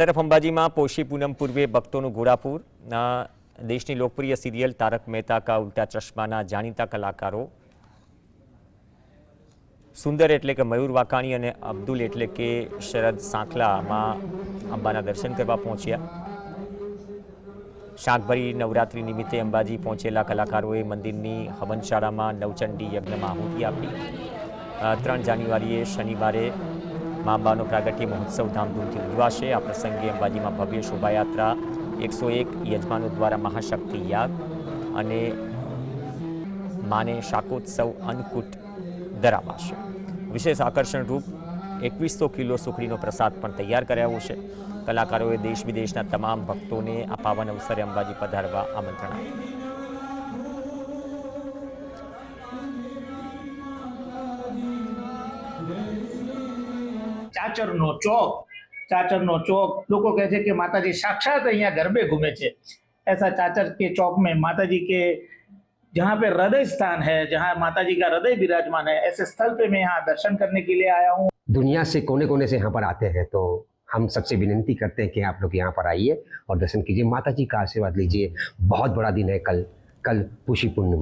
તરફ અંબાજીમાં પોષી પૂનમ પૂર્વે ભક્તોનું ઘોડાપુર. દેશની લોકપ્રિય સિરિયલ તારક મહેતા કા ઉલ્ટા ચશ્માના જાણીતા કલાકારો. સુંદર એટલે કે મયુર વાકાણી અને અબ્દુલ એટલે કે શરદ સાંખલામાં અંબાના દર્શન કરવા પહોંચ્યા. શાકભરી નવરાત્રિ નિમિત્તે અંબાજી પહોંચેલા કલાકારોએ મંદિરની હવનશાળામાં નવચંડી યજ્ઞમાં આહુતિ આપી. ત્રણ જાન્યુઆરીએ શનિવારે મા અંબાનો પ્રાગટ્ય મહોત્સવ ધામધૂમથી ઉજવાશે. આ પ્રસંગે અંબાજીમાં ભવ્ય શોભાયાત્રા, એકસો એક યજમાનો દ્વારા મહાશક્તિ યાગ અને માને શાકોત્સવ અન્નકૂટ ધરાવાશે. વિશેષ આકર્ષણરૂપ એકવીસો કિલો સુખડીનો પ્રસાદ પણ તૈયાર કરાયો છે. કલાકારોએ દેશ વિદેશના તમામ ભક્તોને આ પાવન અવસરે અંબાજી પધારવા આમંત્રણ આપ્યું. ચાચરનો ચોક ચાચરનો ચોક લોકો કહે છે કે माताजी साक्षात અહીંયા गरबे घूमे છે ऐसा चाचर के चौक में माताजी के जहाँ पे हृदय स्थान है जहाँ माताजी का हृदय विराजमान है ऐसे स्थल पे मैं यहाँ दर्शन करने के लिए आया हूँ दुनिया से कोने कोने से यहाँ पर आते हैं तो हम सबसे विनती करते हैं कि आप लोग यहाँ पर आइए और दर्शन कीजिए माता जी का आशीर्वाद लीजिए बहुत बड़ा दिन है कल कल पुषि पूर्णिमा